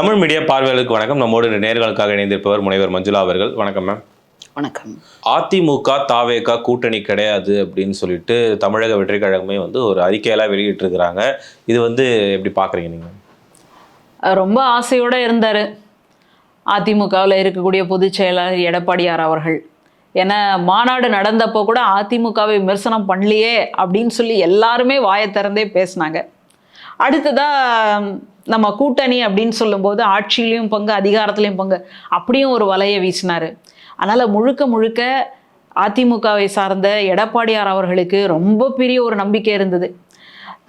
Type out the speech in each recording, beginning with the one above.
Tamil media பார்வையாளருக்கு வணக்கம். நம்மோடு நேர்களுக்காக இணைந்திருப்பவர் முனைவர் மஞ்சுளா அவர்கள். வணக்கம் மேம் வணக்கம். அதிமுக தாவேகா கூட்டணி கிடையாது அப்படின்னு சொல்லிட்டு தமிழக வெற்றி கழகமே வந்து ஒரு அறிக்கையெல்லாம் வெளியிட்டிருக்கிறாங்க. இது வந்து எப்படி பார்க்குறீங்க நீங்கள் ரொம்ப ஆசையோடு இருந்தார். அதிமுகவில் இருக்கக்கூடிய பொதுச் செயலாளர் எடப்பாடியார் அவர்கள். ஏன்னா மாநாடு நடந்தப்போ கூட அதிமுகவை விமர்சனம் பண்ணலையே அப்படின்னு சொல்லி எல்லாருமே வாயை திறந்தே பேசினாங்க. அடுத்ததாக நம்ம கூட்டணி அப்படின்னு சொல்லும்போது ஆட்சியிலையும் பங்கு அதிகாரத்துலேயும் பங்கு அப்படியும் ஒரு வலையை வீசினார். அதனால் முழுக்க முழுக்க அதிமுகவை சார்ந்த எடப்பாடியார் அவர்களுக்கு ரொம்ப பெரிய ஒரு நம்பிக்கை இருந்தது.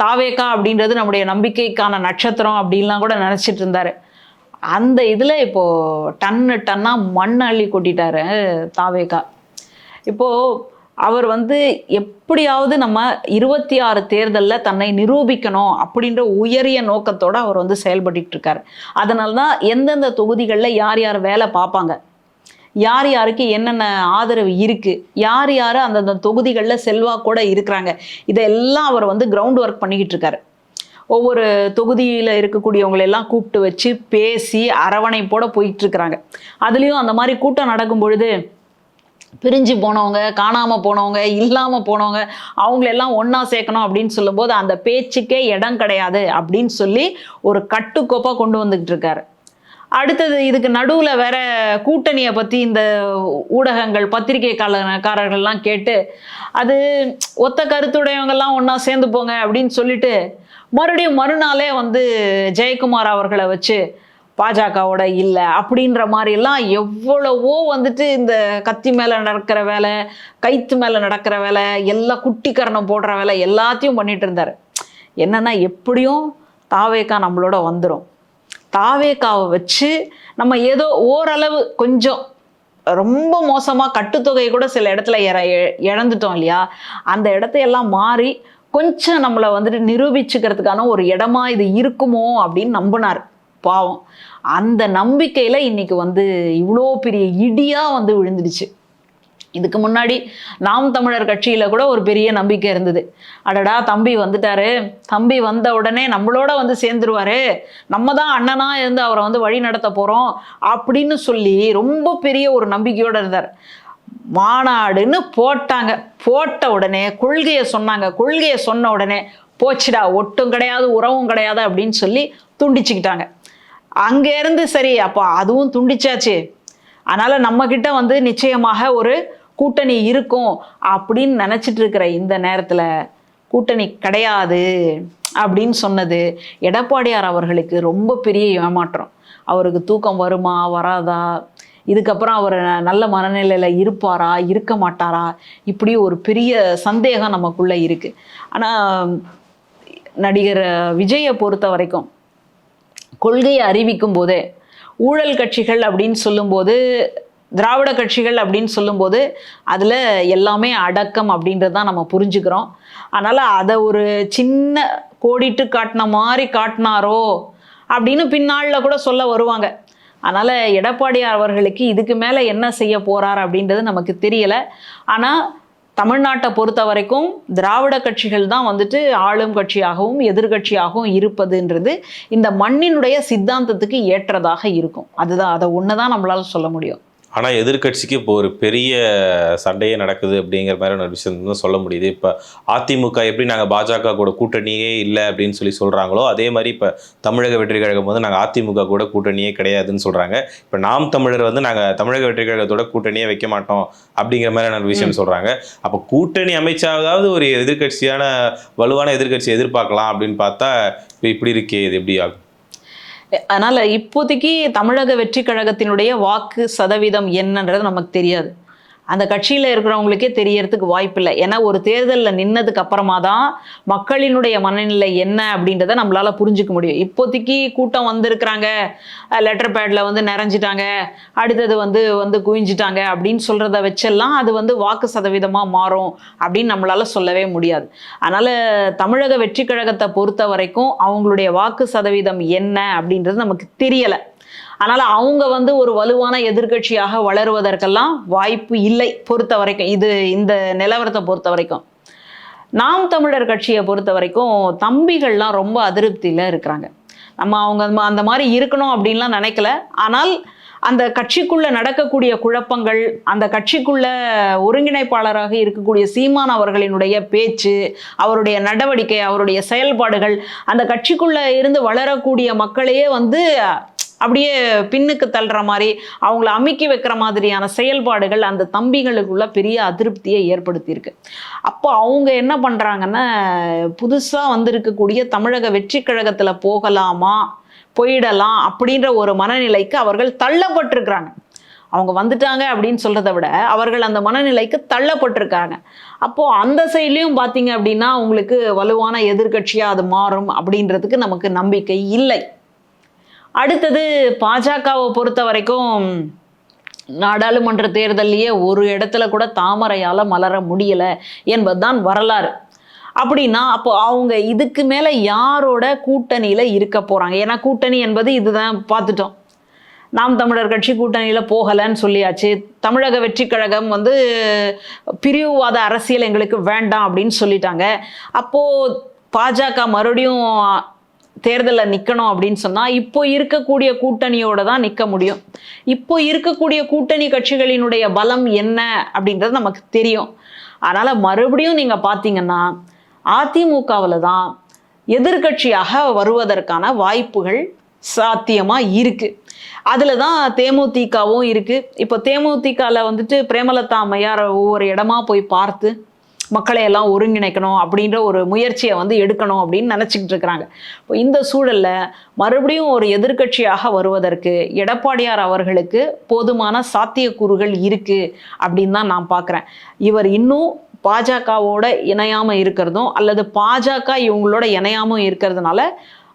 தாவேக்கா அப்படின்றது நம்முடைய நம்பிக்கைக்கான நட்சத்திரம் அப்படின்லாம் கூட நினச்சிட்டு இருந்தார். அந்த இதில் இப்போது டன்னு டன்னாக மண் அள்ளி கொட்டிட்டாரு தாவேக்கா. இப்போது அவர் வந்து எப்படியாவது நம்ம இருபத்தி ஆறு தேர்தலில் தன்னை நிரூபிக்கணும் அப்படின்ற உயரிய நோக்கத்தோடு அவர் வந்து செயல்பட்டு இருக்கார் அதனால தான் எந்தெந்த தொகுதிகளில் யார் யார் வேலை பார்ப்பாங்க? யார் யாருக்கு என்னென்ன ஆதரவு இருக்குது யார் யார் அந்தந்த தொகுதிகளில் செல்வாக்கூட இருக்கிறாங்க? இதெல்லாம் அவர் வந்து கிரவுண்ட் ஒர்க் பண்ணிக்கிட்டு இருக்காரு ஒவ்வொரு தொகுதியில் இருக்கக்கூடியவங்களெல்லாம் கூப்பிட்டு வச்சு பேசி அரவணைப்போட போயிட்டு இருக்கிறாங்க அதுலேயும் அந்த மாதிரி கூட்டம் நடக்கும் பொழுது பிரிஞ்சு போனவங்க காணாமல் போனவங்க இல்லாமல் போனவங்க அவங்களெல்லாம் ஒன்றா சேர்க்கணும் அப்படின்னு சொல்லும்போது அந்த பேச்சுக்கே இடம் கிடையாது அப்படின்னு சொல்லி ஒரு கட்டுக்கோப்பாக கொண்டு வந்துக்கிட்டு இருக்காரு. அடுத்தது இதுக்கு நடுவில் வேற கூட்டணியை பற்றி இந்த ஊடகங்கள் பத்திரிகைக்காரர்கள்லாம் கேட்டு அது ஒத்த கருத்துடையவங்கெல்லாம் ஒன்றா சேர்ந்து போங்க அப்படின்னு சொல்லிட்டு மறுபடியும் மறுநாளே வந்து ஜெயக்குமார் அவர்களை வச்சு பாஜகவோட இல்லை அப்படின்ற மாதிரிலாம் எவ்வளவோ வந்துட்டு இந்த கத்தி மேலே நடக்கிற வேலை கைத்து மேலே நடக்கிற வேலை எல்லாம் குட்டிக்கரணம் போடுற வேலை எல்லாத்தையும் பண்ணிட்டு இருந்தார். என்னென்னா எப்படியும் தாவேக்கா நம்மளோட வந்துடும் தாவேக்காவை வச்சு நம்ம ஏதோ ஓரளவு கொஞ்சம் ரொம்ப மோசமாக கட்டுத்தொகை கூட சில இடத்துல இற இழந்துட்டோம் இல்லையா? அந்த இடத்தையெல்லாம் மாறி கொஞ்சம் நம்மளை வந்துட்டு நிரூபிச்சுக்கிறதுக்கான ஒரு இடமா இது இருக்குமோ அப்படின்னு நம்பினார். பாவம். அந்த நம்பிக்கையில் இன்றைக்கி வந்து இவ்வளோ பெரிய இடியாக வந்து விழுந்துடுச்சு. இதுக்கு முன்னாடி நாம் தமிழர் கட்சியில் கூட ஒரு பெரிய நம்பிக்கை இருந்தது. அடடா தம்பி வந்துட்டாரு. தம்பி வந்த உடனே நம்மளோட வந்து சேர்ந்துருவாரு. நம்ம தான் அண்ணனாக இருந்து அவரை வந்து வழி நடத்த போகிறோம் அப்படின்னு சொல்லி ரொம்ப பெரிய ஒரு நம்பிக்கையோடு இருந்தார். மாநாடுன்னு போட்டாங்க. போட்ட உடனே கொள்கையை சொன்னாங்க. கொள்கையை சொன்ன உடனே போச்சுடா ஒட்டும் கிடையாது உறவும் கிடையாது அப்படின்னு சொல்லி துண்டிச்சுக்கிட்டாங்க. அங்கேருந்து சரி அப்போ அதுவும் துண்டிச்சாச்சு. அதனால் நம்மக்கிட்ட வந்து நிச்சயமாக ஒரு கூட்டணி இருக்கும் அப்படின்னு நினச்சிட்டு இருக்கிற இந்த நேரத்தில் கூட்டணி கிடையாது அப்படின்னு சொன்னது எடப்பாடியார் அவர்களுக்கு ரொம்ப பெரிய ஏமாற்றம். அவருக்கு தூக்கம் வருமா வராதா? இதுக்கப்புறம் அவர் நல்ல மனநிலையில் இருப்பாரா இருக்க மாட்டாரா? இப்படி ஒரு பெரிய சந்தேகம் நமக்குள்ளே இருக்குது ஆனால் நடிகர் விஜயை பொறுத்த வரைக்கும் கொள்கையை அறிவிக்கும் போது ஊழல் கட்சிகள் அப்படின்னு சொல்லும்போது திராவிட கட்சிகள் அப்படின்னு சொல்லும்போது அதில் எல்லாமே அடக்கம் அப்படின்றது தான் நம்ம புரிஞ்சுக்கிறோம். அதனால் அதை ஒரு சின்ன கோடிட்டு காட்டின மாதிரி காட்டினாரோ அப்படின்னு பின்னாளில் கூட சொல்ல வருவாங்க. அதனால் எடப்பாடியார் அவர்களுக்கு இதுக்கு மேலே என்ன செய்ய போகிறார் அப்படின்றது நமக்கு தெரியலை. ஆனால் தமிழ்நாட்டை பொறுத்த வரைக்கும் திராவிட கட்சிகள் தான் வந்துட்டு ஆளும் கட்சியாகவும் எதிர்கட்சியாகவும் இருப்பதுன்றது இந்த மண்ணினுடைய சித்தாந்தத்துக்கு ஏற்றதாக இருக்கும். அதுதான் அதை ஒன்று தான் நம்மளால் சொல்ல முடியும். ஆனால் எதிர்க்கட்சிக்கு இப்போ ஒரு பெரிய சண்டையே நடக்குது அப்படிங்கிற மாதிரியான ஒரு விஷயம் தான் சொல்ல முடியுது. இப்போ அதிமுக எப்படி நாங்கள் பாஜக கூட கூட்டணியே இல்லை அப்படின்னு சொல்லி சொல்கிறாங்களோ அதே மாதிரி இப்போ தமிழக வெற்றி கழகம் வந்து நாங்கள் அதிமுக கூட கூட்டணியே கிடையாதுன்னு சொல்கிறாங்க இப்போ நாம் தமிழர் வந்து நாங்கள் தமிழக வெற்றி கழகத்தோட கூட்டணியே வைக்க மாட்டோம் அப்படிங்கிற மாதிரியான ஒரு விஷயம் சொல்கிறாங்க அப்போ கூட்டணி அமைச்சாவது ஒரு எதிர்க்கட்சியான வலுவான எதிர்க்கட்சி எதிர்பார்க்கலாம் அப்படின்னு பார்த்தா இப்போ இப்படி இருக்கே இது எப்படி ஆகும்? அதனால் இப்போதைக்கு தமிழக வெற்றி கழகத்தினுடைய வாக்கு சதவீதம் என்னன்றது நமக்கு தெரியாது. அந்த கட்சியில் இருக்கிறவங்களுக்கே தெரியறதுக்கு வாய்ப்பில்லை. ஏன்னா ஒரு தேர்தலில் நின்னதுக்கு அப்புறமா தான் மக்களினுடைய மனநிலை என்ன அப்படின்றத நம்மளால் புரிஞ்சுக்க முடியும். இப்போதைக்கு கூட்டம் வந்திருக்கிறாங்க. லெட்டர் பேடில் வந்து நிறைஞ்சிட்டாங்க. அடுத்தது வந்து வந்து குவிஞ்சிட்டாங்க அப்படின்னு சொல்கிறத வச்செல்லாம் அது வந்து வாக்கு சதவீதமாக மாறும் அப்படின்னு நம்மளால் சொல்லவே முடியாது. அதனால் தமிழக வெற்றி கழகத்தை பொறுத்த வரைக்கும் அவங்களுடைய வாக்கு சதவீதம் என்ன அப்படின்றது நமக்கு தெரியலை. அதனால் அவங்க வந்து ஒரு வலுவான எதிர்க்கட்சியாக வளருவதற்கெல்லாம் வாய்ப்பு இல்லை பொறுத்த வரைக்கும். இது இந்த நிலவரத்தை பொறுத்த வரைக்கும். நாம் தமிழர் கட்சியை பொறுத்த வரைக்கும் தம்பிகள்லாம் ரொம்ப அதிருப்தியில் இருக்கிறாங்க. நம்ம அவங்க அந்த மாதிரி இருக்கணும் அப்படின்லாம் நினைக்கல. ஆனால் அந்த கட்சிக்குள்ளே நடக்கக்கூடிய குழப்பங்கள் அந்த கட்சிக்குள்ள ஒருங்கிணைப்பாளராக இருக்கக்கூடிய சீமான் அவர்களினுடைய பேச்சு அவருடைய நடவடிக்கை அவருடைய செயல்பாடுகள் அந்த கட்சிக்குள்ளே இருந்து வளரக்கூடிய மக்களையே வந்து அப்படியே பின்னுக்கு தள்ளுற மாதிரி அவங்கள அமுக்கி வைக்கிற மாதிரியான செயல்பாடுகள் அந்த தம்பிகளுக்குள்ள பெரிய அதிருப்தியை ஏற்படுத்தியிருக்கு. அப்போ அவங்க என்ன பண்ணுறாங்கன்னா புதுசாக வந்திருக்கக்கூடிய தமிழக வெற்றி கழகத்தில் போகலாமா போயிடலாம் அப்படின்ற ஒரு மனநிலைக்கு அவர்கள் தள்ளப்பட்டிருக்கிறாங்க. அவங்க வந்துட்டாங்க அப்படின்னு சொல்கிறத விட அவர்கள் அந்த மனநிலைக்கு தள்ளப்பட்டிருக்காங்க. அப்போது அந்த சைட்லேயும் பார்த்தீங்க அப்படின்னா உங்களுக்கு வலுவான எதிர்க்கட்சியாக அது மாறும் அப்படின்றதுக்கு நமக்கு நம்பிக்கை இல்லை. அடுத்தது பாஜகவை பொறுத்த வரைக்கும் நாடாளுமன்ற தேர்தல்லையே ஒரு இடத்துல கூட தாமரையால் மலர முடியலை என்பதுதான் வரலாறு. அப்படின்னா அப்போ அவங்க இதுக்கு மேலே யாரோட கூட்டணியில் இருக்க போகிறாங்க ஏன்னா கூட்டணி என்பது இதுதான் பார்த்துட்டோம். நாம் தமிழர் கட்சி கூட்டணியில் போகலைன்னு சொல்லியாச்சு. தமிழக வெற்றி கழகம் வந்து பிரிவுவாத அரசியல் எங்களுக்கு வேண்டாம் அப்படின்னு சொல்லிட்டாங்க. அப்போது பாஜக மறுபடியும் தேர்தலில் நிற்கணும் அப்படின்னு சொன்னால் இப்போ இருக்கக்கூடிய கூட்டணியோட தான் நிற்க முடியும். இப்போ இருக்கக்கூடிய கூட்டணி கட்சிகளினுடைய பலம் என்ன அப்படின்றது நமக்கு தெரியும். அதனால் மறுபடியும் நீங்கள் பார்த்தீங்கன்னா அதிமுகவில் தான் எதிர்க்கட்சியாக வருவதற்கான வாய்ப்புகள் சாத்தியமாக இருக்குது அதில் தான் தேமுதிகவும் இருக்குது இப்போ தேமுதிகவில் வந்துட்டு பிரேமலதா அம்மையார் ஒவ்வொரு இடமா போய் பார்த்து மக்களை எல்லாம் ஒருங்கிணைக்கணும் அப்படின்ற ஒரு முயற்சியை வந்து எடுக்கணும் அப்படின்னு நினச்சிக்கிட்டு இருக்கிறாங்க. இப்போ இந்த சூழலில் மறுபடியும் ஒரு எதிர்க்கட்சியாக வருவதற்கு எடப்பாடியார் அவர்களுக்கு போதுமான சாத்தியக்கூறுகள் இருக்குது அப்படின்னு தான் நான் பார்க்குறேன் இவர் இன்னும் பாஜகவோட இணையாமல் இருக்கிறதும் அல்லது பாஜக இவங்களோட இணையாமல் இருக்கிறதுனால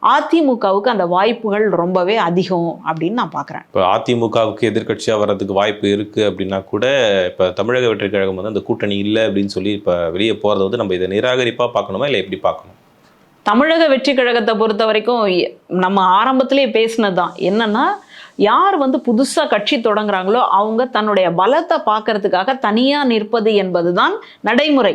அதிமுகவுக்கு அந்த வாய்ப்புகள் ரொம்பவே அதிகம் அப்படின்னு நான் பார்க்குறேன் இப்போ அதிமுகவுக்கு எதிர்க்கட்சியாக வர்றதுக்கு வாய்ப்பு இருக்குது அப்படின்னா கூட இப்போ தமிழக வெற்றி கழகம் வந்து அந்த கூட்டணி இல்லை அப்படின்னு சொல்லி இப்போ வெளியே போகிறத வந்து நம்ம இதை நிராகரிப்பாக பார்க்கணுமா இல்லை எப்படி பார்க்கணும்? தமிழக வெற்றி கழகத்தை பொறுத்த வரைக்கும் நம்ம ஆரம்பத்திலே பேசினது தான் என்னன்னா யார் வந்து புதுசாக கட்சி தொடங்குறாங்களோ அவங்க தன்னுடைய பலத்தை பார்க்கறதுக்காக தனியாக நிற்பது என்பது தான் நடைமுறை.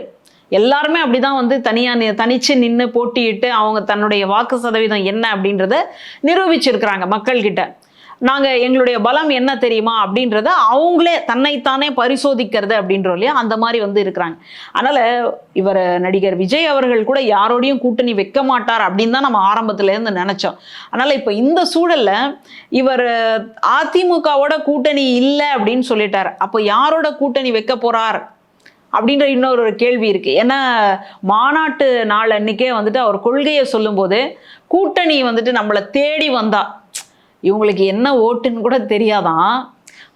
எல்லாருமே அப்படிதான் வந்து தனியாக தனிச்சு நின்று போட்டியிட்டு அவங்க தன்னுடைய வாக்கு சதவீதம் என்ன அப்படின்றத நிரூபிச்சிருக்கிறாங்க மக்கள்கிட்ட. நாங்கள் எங்களுடைய பலம் என்ன தெரியுமா அப்படின்றத அவங்களே தன்னைத்தானே பரிசோதிக்கிறது அப்படின்றோம் இல்லையா? அந்த மாதிரி வந்து இருக்கிறாங்க. அதனால் இவர் நடிகர் விஜய் அவர்கள் கூட யாரோடையும் கூட்டணி வைக்க மாட்டார் அப்படின்னு தான் நம்ம ஆரம்பத்துலேருந்து நினச்சோம். அதனால் இப்போ இந்த சூழலில் இவர் அதிமுகவோட கூட்டணி இல்லை அப்படின்னு சொல்லிட்டார். அப்போ யாரோட கூட்டணி வைக்க போகிறார் அப்படின்ற இன்னொரு ஒரு கேள்வி இருக்குது ஏன்னா மாநாட்டு நாள் அன்னைக்கே வந்துட்டு அவர் கொள்கையை சொல்லும்போது கூட்டணி வந்துட்டு நம்மளை தேடி வந்தா. இவங்களுக்கு என்ன ஓட்டுன்னு கூட தெரியாதான்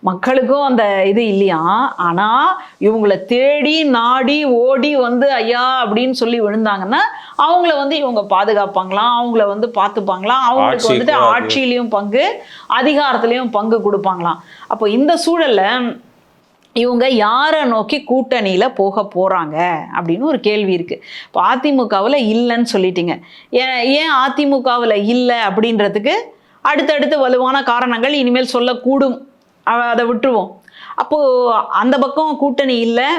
மக்களுக்கும் அந்த இது இல்லையா? ஆனால் இவங்களை தேடி நாடி ஓடி வந்து ஐயா அப்படின்னு சொல்லி விழுந்தாங்கன்னா அவங்கள வந்து இவங்க பாதுகாப்பாங்களாம் அவங்கள வந்து பார்த்துப்பாங்களாம் அவங்களுக்கு வந்துட்டு ஆட்சியிலையும் பங்கு அதிகாரத்திலையும் பங்கு கொடுப்பாங்களாம் அப்போ இந்த சூழல்ல இவங்க யாரை நோக்கி கூட்டணியில் போக போகிறாங்க அப்படின்னு ஒரு கேள்வி இருக்குது இப்போ அதிமுகவில் இல்லைன்னு சொல்லிட்டீங்க. ஏன் ஏன் அதிமுகவில் இல்லை அப்படின்றதுக்கு அடுத்தடுத்து வலுவான காரணங்கள் இனிமேல் சொல்லக்கூடும். அதை விட்டுருவோம். அப்போது அந்த பக்கம் கூட்டணி இல்லை.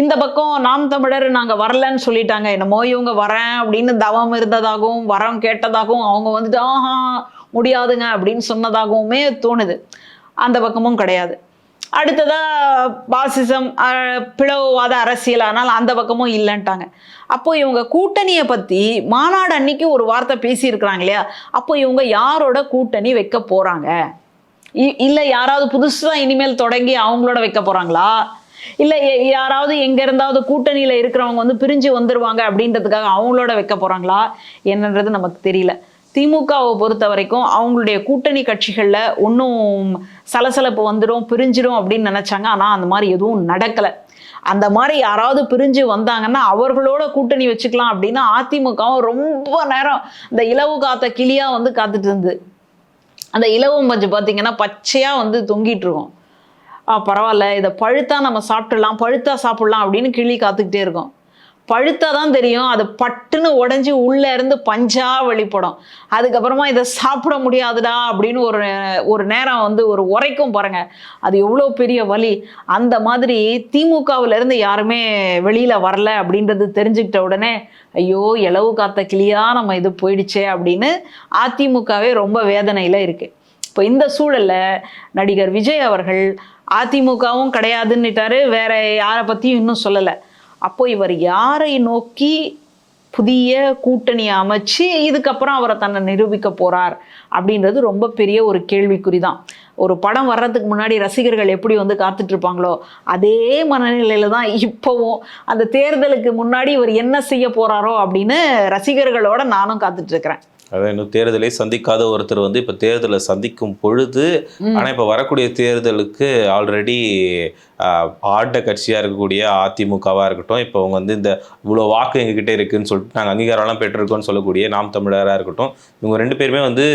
இந்த பக்கம் நாம் தமிழர் நாங்கள் வரலன்னு சொல்லிட்டாங்க. என்னமோ இவங்க வரேன் அப்படின்னு தவம் இருந்ததாகவும் வரம் கேட்டதாகவும் அவங்க வந்துட்டு ஆஹா முடியாதுங்க அப்படின்னு சொன்னதாகவுமே தோணுது. அந்த பக்கமும் கிடையாது. அடுத்ததாக பாசிசம் பிளவுவாத அரசியல் ஆனால் அந்த பக்கமும் இல்லைன்ட்டாங்க. அப்போ இவங்க கூட்டணியை பற்றி மாநாடு அன்னைக்கு ஒரு வார்த்தை பேசியிருக்கிறாங்க இல்லையா? அப்போ இவங்க யாரோட கூட்டணி வைக்க போகிறாங்க இல்லை யாராவது புதுசாக இனிமேல் தொடங்கி அவங்களோட வைக்க போகிறாங்களா இல்லை யாராவது எங்கே இருந்தாவது கூட்டணியில் இருக்கிறவங்க வந்து பிரிஞ்சு வந்துடுவாங்க அப்படின்றதுக்காக அவங்களோட வைக்க போகிறாங்களா என்னன்றது நமக்கு தெரியல. திமுகவை பொறுத்த வரைக்கும் அவங்களுடைய கூட்டணி கட்சிகளில் ஒன்றும் சலசலப்பு வந்துடும் பிரிஞ்சிடும் அப்படின்னு நினச்சாங்க. ஆனால் அந்த மாதிரி எதுவும் நடக்கலை. அந்த மாதிரி யாராவது பிரிஞ்சு வந்தாங்கன்னா அவர்களோட கூட்டணி வச்சுக்கலாம் அப்படின்னா அதிமுகவும் ரொம்ப நேரம் இந்த இலவு காத்த கிளியாக வந்து காத்துட்டு இருந்து அந்த இலவம் பஞ்சு பார்த்தீங்கன்னா பச்சையாக வந்து தொங்கிட்டு இருக்கும். பரவாயில்ல. இதை பழுத்தா நம்ம சாப்பிடலாம் பழுத்தா சாப்பிடலாம் அப்படின்னு கிளி காத்துக்கிட்டே இருக்கும். பழுத்தா தான் தெரியும். அது பட்டுன்னு உடஞ்சி உள்ளே இருந்து பஞ்சா வெளிப்படும். அதுக்கப்புறமா இதை சாப்பிட முடியாதுடா அப்படின்னு ஒரு ஒரு நேரம் வந்து ஒரு உரைக்கும் பாருங்க. அது எவ்வளோ பெரிய வலி. அந்த மாதிரி திமுகவிலேருந்து யாருமே வெளியில் வரல அப்படின்றது தெரிஞ்சுக்கிட்ட உடனே ஐயோ இலவு காத்த கிளியா நம்ம இது போயிடுச்சே அப்படின்னு அதிமுகவே ரொம்ப வேதனையில் இருக்குது இப்போ இந்த சூழலில் நடிகர் விஜய் அவர்கள் அதிமுகவும் கிடையாதுன்னுட்டாரு. வேற யாரை பற்றியும் இன்னும் சொல்லலை. அப்போ இவர் யாரை நோக்கி புதிய கூட்டணி அமைச்சு இதுக்கப்புறம் அவரை தன்னை நிரூபிக்க போறார் அப்படின்றது ரொம்ப பெரிய ஒரு கேள்விக்குறி தான் ஒரு படம் வர்றதுக்கு முன்னாடி ரசிகர்கள் எப்படி வந்து காத்துட்டு இருப்பாங்களோ அதே மனநிலையில தான் இப்போவும் அந்த தேர்தலுக்கு முன்னாடி இவர் என்ன செய்ய போறாரோ அப்படின்னு ரசிகர்களோட நானும் காத்துட்டு இருக்கிறேன். அதான் இன்னும் தேர்தலை சந்திக்காத ஒருத்தர் வந்து இப்போ தேர்தலை சந்திக்கும் பொழுது ஆனால் இப்போ வரக்கூடிய தேர்தலுக்கு ஆல்ரெடி ஆட்ட கட்சியாக இருக்கக்கூடிய அதிமுகவாக இருக்கட்டும் இப்போ அவங்க வந்து இந்த இவ்வளோ வாக்கு எங்ககிட்ட இருக்குன்னு சொல்லிட்டு நாங்கள் அங்கீகாரம்லாம் பெற்றிருக்கோம்னு சொல்லக்கூடிய நாம் தமிழராக இருக்கட்டும் இவங்க ரெண்டு பேருமே வந்து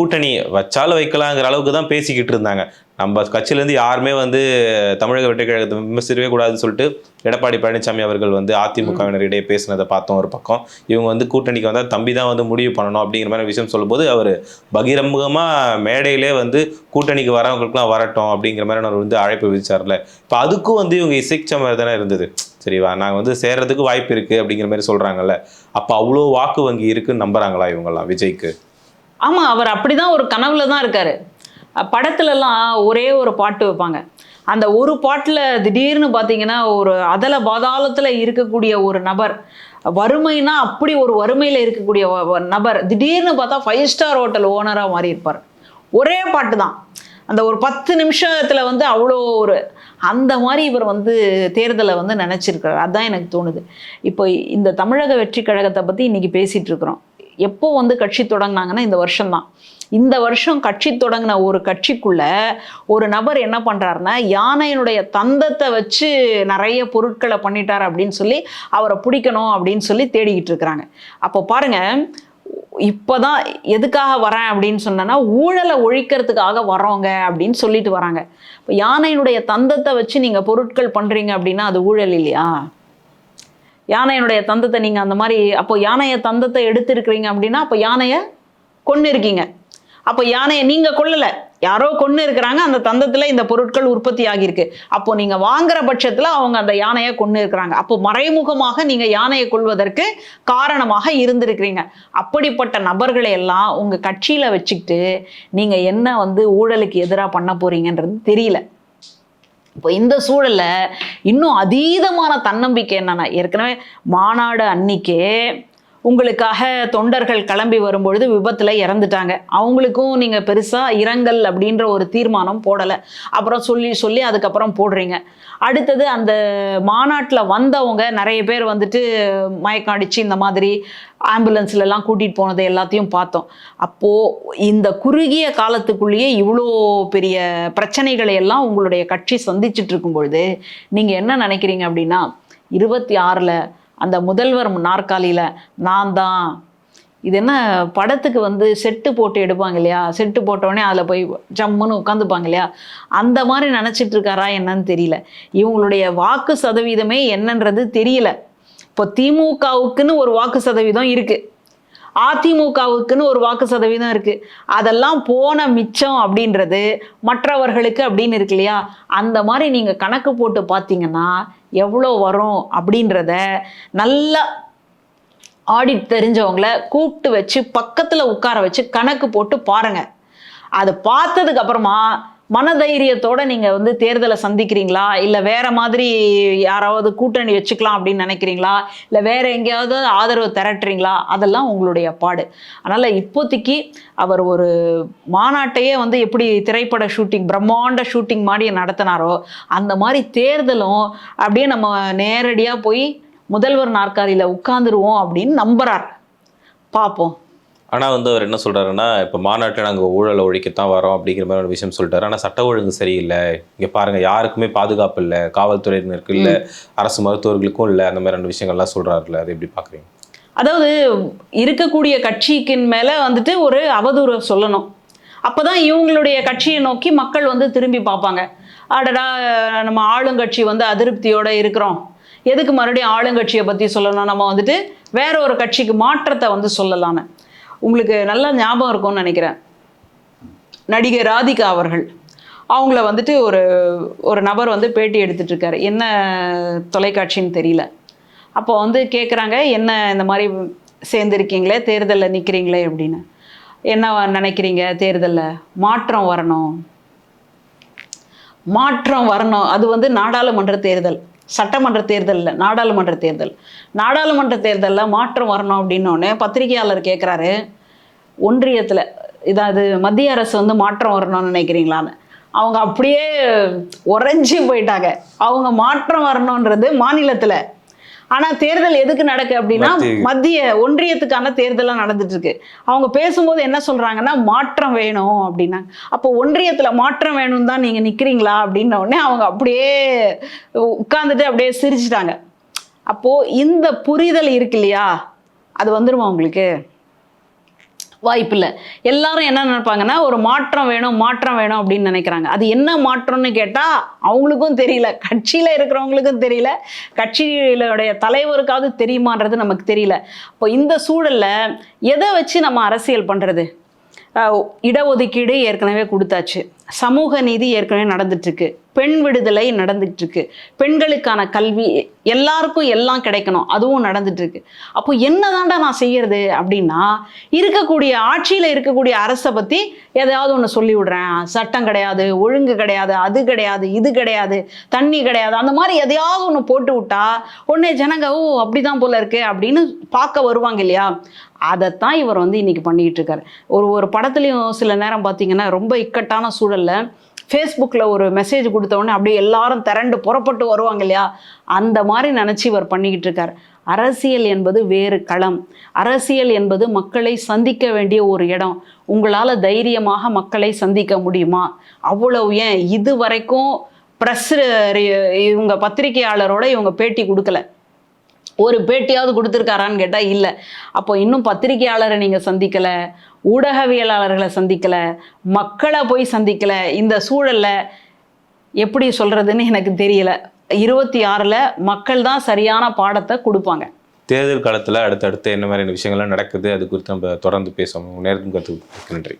கூட்டணி வச்சாலும் வைக்கலாங்கிற அளவுக்கு தான் பேசிக்கிட்டு இருந்தாங்க. நம்ம கட்சியிலேருந்து யாருமே வந்து தமிழக வெற்றி கழகத்தை விமர்சிக்கவே கூடாதுன்னு சொல்லிட்டு எடப்பாடி பழனிசாமி அவர்கள் வந்து அதிமுகவினரிடையே பேசினதை பார்த்தோம் ஒரு பக்கம். இவங்க வந்து கூட்டணிக்கு வந்தால் தம்பி தான் வந்து முடிவு பண்ணணும் அப்படிங்கிற மாதிரி விஷயம் சொல்லும்போது அவர் பகிரங்கமாக மேடையிலே வந்து கூட்டணிக்கு வரவங்களுக்குலாம் வரட்டும் அப்படிங்கிற மாதிரி அவர் வந்து அழைப்பு விதிச்சார்ல. இப்போ அதுக்கும் வந்து இவங்க இசைச்ச மாதிரி தானே இருந்தது. சரிவா நாங்கள் வந்து சேர்றதுக்கு வாய்ப்பு இருக்குது அப்படிங்கிற மாதிரி சொல்கிறாங்கல்ல அப்போ அவ்வளோ வாக்கு வங்கி இருக்குன்னு நம்புறாங்களா இவங்கெல்லாம் விஜய்க்கு? ஆமாம் அவர் அப்படிதான் ஒரு கனவுல தான் இருக்காரு. படத்துலலாம் ஒரே ஒரு பாட்டு வைப்பாங்க. அந்த ஒரு பாட்டில் திடீர்னு பார்த்தீங்கன்னா ஒரு அதல பாதாளத்தில் இருக்கக்கூடிய ஒரு நபர் வறுமைனா அப்படி ஒரு வறுமையில் இருக்கக்கூடிய நபர் திடீர்னு பார்த்தா ஃபைவ் ஸ்டார் ஹோட்டல் ஓனராக மாறி இருப்பார். ஒரே பாட்டு தான். அந்த ஒரு பத்து நிமிஷத்தில் வந்து அவ்வளோ ஒரு அந்த மாதிரி இவர் வந்து தேர்தலை வந்து நினச்சிருக்கிறார். அதுதான் எனக்கு தோணுது. இப்போ இந்த தமிழக வெற்றி கழகத்தை பற்றி இன்றைக்கி பேசிகிட்டு இருக்கிறோம். எப்போ வந்து கட்சி தொடங்கினாங்கன்னா இந்த வருஷம்தான். இந்த வருஷம் கட்சி தொடங்கின ஒரு கட்சிக்குள்ள ஒரு நபர் என்ன பண்றாருன்னா யானையினுடைய தந்தத்தை வச்சு நிறைய பொருட்களை பண்ணிட்டார் அப்படின்னு சொல்லி அவரை பிடிக்கணும் அப்படின்னு சொல்லி தேடிக்கிட்டு இருக்கிறாங்க. அப்போ பாருங்க இப்போதான் எதுக்காக வரேன் அப்படின்னு சொன்னேன்னா ஊழலை ஒழிக்கிறதுக்காக வரோங்க அப்படின்னு சொல்லிட்டு வராங்க. இப்போ யானையினுடைய தந்தத்தை வச்சு நீங்கள் பொருட்கள் பண்ணுறீங்க அப்படின்னா அது ஊழல் இல்லையா? யானையினுடைய தந்தத்தை நீங்கள் அந்த மாதிரி அப்போ யானையை தந்தத்தை எடுத்திருக்கிறீங்க அப்படின்னா அப்போ யானையை கொன்று இருக்கீங்க அப்போ யானையை நீங்கள் கொள்ளலை யாரோ கொண்டு இருக்கிறாங்க அந்த தந்தத்தில் இந்த பொருட்கள் உற்பத்தி ஆகியிருக்கு அப்போ நீங்கள் வாங்குற பட்சத்தில் அவங்க அந்த யானையை கொண்டு இருக்கிறாங்க அப்போ மறைமுகமாக நீங்கள் யானையை கொள்வதற்கு காரணமாக இருந்திருக்கிறீங்க. அப்படிப்பட்ட நபர்களை எல்லாம் உங்கள் கட்சியில் வச்சுக்கிட்டு நீங்கள் என்ன வந்து ஊழலுக்கு எதிராக பண்ண போறீங்கன்றது தெரியல. இப்போ இந்த சூழல்ல இன்னும் அதீதமான தன்னம்பிக்கை என்னென்னா ஏற்கனவே மாநாடு அன்னிக்கே உங்களுக்காக தொண்டர்கள் கிளம்பி வரும்பொழுது விபத்தில் இறந்துட்டாங்க. அவங்களுக்கும் நீங்கள் பெருசாக இரங்கல் அப்படின்ற ஒரு தீர்மானம் போடலை. அப்புறம் சொல்லி சொல்லி அதுக்கப்புறம் போடுறீங்க. அடுத்தது அந்த மாநாட்டில் வந்தவங்க நிறைய பேர் வந்துட்டு மயக்கம் அடித்து இந்த மாதிரி ஆம்புலன்ஸ்லலாம் கூட்டிகிட்டு போனதை எல்லாத்தையும் பார்த்தோம். அப்போது இந்த குறுகிய காலத்துக்குள்ளேயே இவ்வளோ பெரிய பிரச்சனைகளை எல்லாம் உங்களுடைய கட்சி சந்திச்சுட்டு இருக்கும் பொழுது நீங்கள் என்ன நினைக்கிறீங்க அப்படின்னா இருபத்தி ஆறில் அந்த முதல்வர் நாற்காலியில் நான் தான். இது என்ன படத்துக்கு வந்து செட்டு போட்டு எடுப்பாங்க இல்லையா? செட்டு போட்டோடனே அதில் போய் ஜம்முன்னு உட்காந்துப்பாங்க இல்லையா? அந்த மாதிரி நினச்சிட்டு இருக்காரா என்னன்னு தெரியல. இவங்களுடைய வாக்கு சதவீதமே என்னன்றது தெரியல. இப்போ திமுகவுக்குன்னு ஒரு வாக்கு சதவீதம் இருக்குது அதிமுகவுக்குன்னு ஒரு வாக்கு சதவீதம் இருக்கு. அதெல்லாம் போன மிச்சம் அப்படின்றது மற்றவர்களுக்கு அப்படின்னு இருக்கு இல்லையா? அந்த மாதிரி நீங்க கணக்கு போட்டு பார்த்தீங்கன்னா எவ்வளோ வரும் அப்படின்றத நல்லா ஆடிட் தெரிஞ்சவங்கள கூப்பிட்டு வச்சு பக்கத்துல உட்கார வச்சு கணக்கு போட்டு பாருங்க. அது பார்த்ததுக்கு அப்புறமா மனதைரியத்தோட நீங்க வந்து தேர்தலை சந்திக்கிறீங்களா? இல்ல வேற மாதிரி யாராவது கூட்டணி வச்சுக்கலாம் அப்படின்னு நினைக்கிறீங்களா? இல்ல வேற எங்கேயாவது ஆதரவு திரட்டுறீங்களா? அதெல்லாம் உங்களுடைய பாடு. அதனால இப்போதைக்கு அவர் ஒரு மாநாட்டையே வந்து எப்படி திரைப்பட ஷூட்டிங் பிரம்மாண்ட ஷூட்டிங் மாதிரி நடத்தினாரோ அந்த மாதிரி தேர்தலும் அப்படியே நம்ம நேரடியாக போய் முதல்வர் நாற்காலியில் உட்காந்துருவோம் அப்படின்னு நம்புறார். பார்ப்போம். ஆனால் வந்து அவர் என்ன சொல்கிறாருன்னா இப்போ மாநாட்டில் நாங்கள் ஊழலை ஒழிக்கத்தான் வரோம் அப்படிங்கிற மாதிரி ஒரு விஷயம் சொல்லிட்டாரு. ஆனால் சட்ட ஒழுங்கு சரியில்லை. இங்கே பாருங்கள் யாருக்குமே பாதுகாப்பு இல்லை காவல்துறையினருக்கு இல்லை அரசு மருத்துவர்களுக்கும் இல்லை அந்த ரெண்டு விஷயங்கள்லாம் சொல்றாருல்ல. அது எப்படி பார்க்குறீங்க அதாவது இருக்கக்கூடிய கட்சிக்கின் மேலே வந்துட்டு ஒரு அவதூறு சொல்லணும். அப்போ தான் இவங்களுடைய கட்சியை நோக்கி மக்கள் வந்து திரும்பி பார்ப்பாங்க. அடடா நம்ம ஆளுங்கட்சி வந்து அதிருப்தியோடு இருக்கிறோம். எதுக்கு மறுபடியும் ஆளுங்கட்சியை பற்றி சொல்லணும்? நம்ம வந்துட்டு வேற ஒரு கட்சிக்கு மாற்றத்தை வந்து சொல்லலான்னு உங்களுக்கு நல்லா ஞாபகம் இருக்கும்னு நினைக்கிறேன். நடிகை ராதிகா அவர்கள். அவங்கள வந்துட்டு ஒரு ஒரு நபர் வந்து பேட்டி எடுத்துட்டு இருக்காரு. என்ன தொலைக்காட்சின்னு தெரியல. அப்போ வந்து கேட்குறாங்க என்ன இந்த மாதிரி சேர்ந்துருக்கீங்களே? தேர்தலில் நிற்கிறீங்களே அப்படின்னு. என்ன நினைக்கிறீங்க? தேர்தலில் மாற்றம் வரணும். மாற்றம் வரணும். அது வந்து நாடாளுமன்ற தேர்தல். சட்டமன்ற தேர்தலில் நாடாளுமன்ற தேர்தல். நாடாளுமன்ற தேர்தலில் மாற்றம் வரணும் அப்படின்னோடனே பத்திரிகையாளர் கேட்குறாரு ஒன்றியத்தில் இதாவது மத்திய அரசு வந்து மாற்றம் வரணும்னு நினைக்கிறீங்களான்னு. அவங்க அப்படியே உறைஞ்சி போயிட்டாங்க. அவங்க மாற்றம் வரணுன்றது மாநிலத்தில் ஆனால் தேர்தல் எதுக்கு நடக்கு அப்படின்னா மத்திய- ஒன்றியத்துக்கான தேர்தலாக நடந்துட்டு இருக்கு அவங்க பேசும்போது என்ன சொல்றாங்கன்னா மாற்றம் வேணும் அப்படின்னா அப்போ ஒன்றியத்தில் மாற்றம் வேணும் தான் நீங்கள் நிற்கிறீங்களா அப்படின்ன உடனே அவங்க அப்படியே உட்காந்துட்டு அப்படியே சிரிச்சிட்டாங்க. அப்போ இந்த புரிதல் இருக்கு இல்லையா? அது வந்துருமா உங்களுக்கு? வாய்ப்பில்லை. எல்லாரும் என்ன நினைப்பாங்கன்னா ஒரு மாற்றம் வேணும் மாற்றம் வேணும் அப்படின்னு நினைக்கிறாங்க. அது என்ன மாற்றம்னு கேட்டால் அவங்களுக்கும் தெரியல. கட்சியில் இருக்கிறவங்களுக்கும் தெரியல. கட்சியிலுடைய தலைவருக்காவது தெரியுமான்றது நமக்கு தெரியல. இப்போ இந்த சூழலில் எதை வச்சு நம்ம அரசியல் பண்ணுறது இடஒதுக்கீடு ஏற்கனவே கொடுத்தாச்சு. சமூக நீதி ஏற்கனவே நடந்துட்டுருக்கு. பெண் விடுதலை நடந்துகிட்ருக்கு பெண்களுக்கான கல்வி எல்லாருக்கும் எல்லாம் கிடைக்கணும். அதுவும் நடந்துட்டுருக்கு. அப்போ என்ன தாண்டா நான் செய்கிறது அப்படின்னா இருக்கக்கூடிய ஆட்சியில் இருக்கக்கூடிய அரசை பற்றி எதையாவது ஒன்று சொல்லி விடுறேன். சட்டம் கிடையாது ஒழுங்கு கிடையாது அது கிடையாது இது கிடையாது தண்ணி கிடையாது அந்த மாதிரி எதையாவது ஒன்று போட்டு விட்டா உடனே ஜனங்க ஓ அப்படிதான் போல இருக்கு அப்படின்னு பார்க்க வருவாங்க இல்லையா? அதைத்தான் இவர் வந்து இன்னைக்கு பண்ணிக்கிட்டு இருக்காரு. ஒரு ஒரு படத்துலையும் சில நேரம் பார்த்தீங்கன்னா ரொம்ப இக்கட்டான சூழல். சூழல்ல ஃபேஸ்புக்கில் ஒரு மெசேஜ் கொடுத்தவொடனே அப்படியே எல்லாரும் திரண்டு புறப்பட்டு வருவாங்க இல்லையா? அந்த மாதிரி நினச்சி இவர் பண்ணிக்கிட்டு இருக்கார். அரசியல் என்பது வேறு களம். அரசியல் என்பது மக்களை சந்திக்க வேண்டிய ஒரு இடம். உங்களால் தைரியமாக மக்களை சந்திக்க முடியுமா? அவ்வளவு ஏன்? இது வரைக்கும் ப்ரெஸ் இவங்க பத்திரிகையாளரோட இவங்க பேட்டி கொடுக்கல. ஒரு பேட்டியாவது கொடுத்துருக்காரான்னு கேட்டால் இல்லை. அப்போ இன்னும் பத்திரிகையாளரை நீங்கள் சந்திக்கலை ஊடகவியலாளர்களை சந்திக்கலை மக்களை போய் சந்திக்கலை இந்த சூழலில் எப்படி சொல்கிறதுன்னு எனக்கு தெரியல. இருபத்தி ஆறில் மக்கள் தான் சரியான பாடத்தை கொடுப்பாங்க. தேர்தல் காலத்தில் அடுத்தடுத்து என்ன மாதிரியான விஷயங்கள்லாம் நடக்குது அது குறித்து நம்ம தொடர்ந்து பேசுவோம். நேரத்துக்கு கற்றுக்கு நன்றி.